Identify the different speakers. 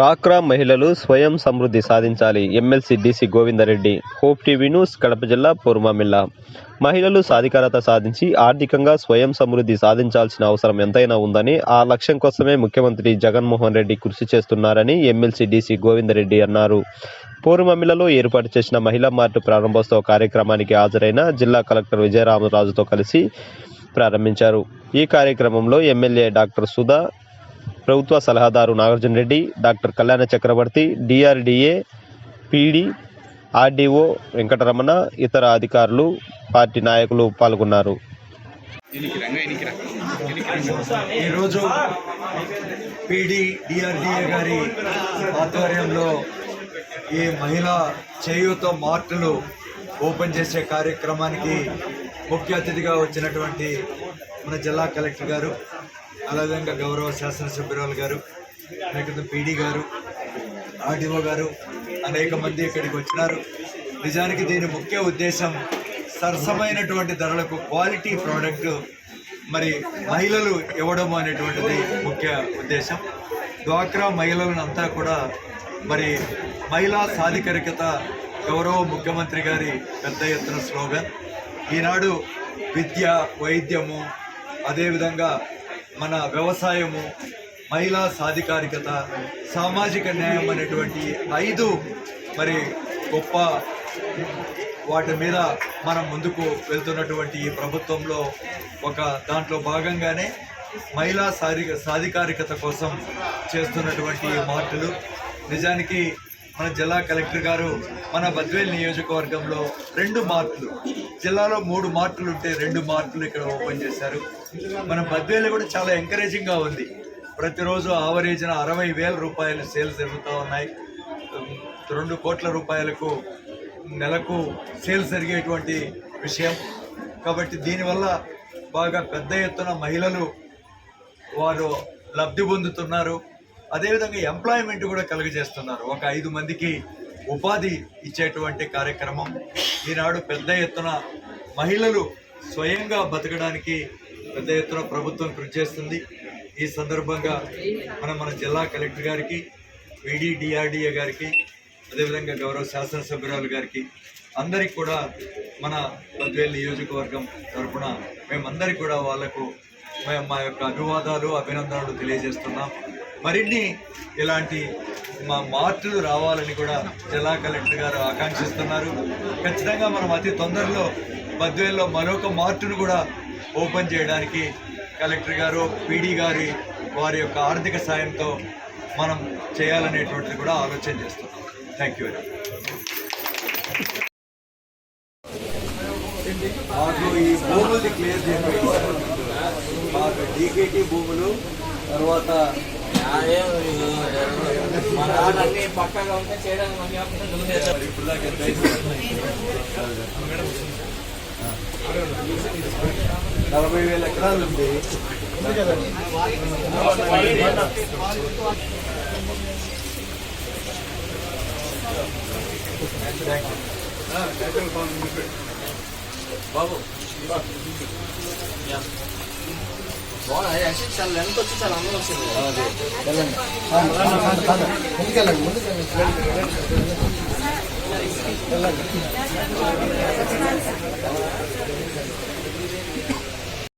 Speaker 1: డ్వాక్రా మహిళలు స్వయం సమృద్ధి సాధించాలి. MLC DC Govindareddy. Hope TV news Kadapa జిల్లా పూర్వమిల్లా మహిళలు సాధికారత సాధించి ఆర్థికంగా స్వయం సమృద్ధి సాధించాల్సిన అవసరం ఎంతైనా ఉందని ఆ లక్ష్యం కోసమే ముఖ్యమంత్రి జగన్మోహన్ రెడ్డి కృషి చేస్తున్నారని ఎమ్మెల్సీ డీసీ గోవిందరెడ్డి అన్నారు. పూర్వమిల్లలో ఏర్పాటు చేసిన మహిళా మార్టు ప్రారంభోత్సవ కార్యక్రమానికి హాజరైన జిల్లా కలెక్టర్ విజయరామరాజుతో కలిసి ప్రారంభించారు. ఈ కార్యక్రమంలో ఎమ్మెల్యే డాక్టర్ సుధా ప్రభుత్వ సలహాదారు Nagarjuna Reddy doctor Kalyana Chakravarthi DRDA PD RDO Venkataramana ఇతర అధికారులు పార్టీ నాయకులు పాల్గొన్నారు.
Speaker 2: ఈరోజు పీడి డిఆర్డిఏ గారి ఆధ్వర్యంలో ఈ మహిళా చేయూత మార్టులు ఓపెన్ చేసే కార్యక్రమానికి ముఖ్య అతిథిగా వచ్చినటువంటి మన జిల్లా కలెక్టర్ గారు అదేవిధంగా గౌరవ శాసనసభ్యురాలు గారు లేకపోతే పీడీ గారు ఆర్డీఓ గారు అనేక మంది ఇక్కడికి వచ్చినారు. నిజానికి దీని ముఖ్య ఉద్దేశం సరసమైనటువంటి ధరలకు క్వాలిటీ ప్రోడక్ట్ మరి మహిళలు ఇవ్వడం అనేటువంటిది ముఖ్య ఉద్దేశం. డ్వాక్రా మహిళలను అంతా కూడా మరి మహిళా సాధికారికత గౌరవ ముఖ్యమంత్రి గారి పెద్ద ఎత్తున స్లోగన్. ఈనాడు విద్య వైద్యము అదేవిధంగా మన వ్యవసాయము మహిళా సాధికారికత సామాజిక న్యాయం అనేటువంటి ఐదు మరి గొప్ప వాటి మీద మనం ముందుకు వెళ్తున్నటువంటి ఈ ప్రభుత్వంలో ఒక దాంట్లో భాగంగానే మహిళా సారి సాధికారికత కోసం చేస్తున్నటువంటి మార్పులు నిజానికి మన జిల్లా కలెక్టర్ గారు మన బద్వేల్ నియోజకవర్గంలో రెండు మార్కులు జిల్లాలో మూడు మార్కులు ఉంటే రెండు మార్కులు ఇక్కడ ఓపెన్ చేశారు. మన బద్వేలు కూడా చాలా ఎంకరేజింగ్గా ఉంది. ప్రతిరోజు ఆవరేజ్న అరవై వేల రూపాయలు సేల్స్ జరుగుతూ ఉన్నాయి. రెండు కోట్ల రూపాయలకు నెలకు సేల్స్ జరిగేటువంటి విషయం. కాబట్టి దీనివల్ల బాగా పెద్ద ఎత్తున మహిళలు వారు లబ్ధి పొందుతున్నారు. అదేవిధంగా ఎంప్లాయ్మెంట్ కూడా కలుగజేస్తున్నారు. ఒక ఐదు మందికి ఉపాధి ఇచ్చేటువంటి కార్యక్రమం. ఈనాడు పెద్ద ఎత్తున మహిళలు స్వయంగా బతకడానికి పెద్ద ఎత్తున ప్రభుత్వం కృషి చేస్తుంది. ఈ సందర్భంగా మనం మన జిల్లా కలెక్టర్ గారికి విడిడిఆర్డిఏ గారికి అదేవిధంగా గౌరవ శాసనసభ్యురాలు గారికి అందరికి కూడా మన పద్వేలు నియోజకవర్గం తరఫున మేమందరికీ కూడా వాళ్ళకు మేము మా యొక్క అభివాదాలు అభినందనలు తెలియజేస్తున్నాం. మరిన్ని ఇలాంటి మా మార్పులు రావాలని కూడా జిల్లా కలెక్టర్ గారు ఆకాంక్షిస్తున్నారు. ఖచ్చితంగా మనం అతి తొందరలో బద్వేల్లో మరొక మార్టును కూడా ఓపెన్ చేయడానికి కలెక్టర్ గారు పీడీ గారి వారి యొక్క ఆర్థిక సాయంతో మనం చేయాలనేటువంటిది కూడా ఆలోచన చేస్తున్నాం. థ్యాంక్ యూ వెరీ మాకు ఈ భూములది క్లియర్ చేయండి. మాకు డీకేటీ భూములు తర్వాత నలభై వేల ఎకరాలు ఉంది.
Speaker 3: బాబు చాలా లెంత్ వచ్చి చాలా అందం వచ్చింది
Speaker 2: ముందుకెళ్ళండి ముందుకెళ్ళండి.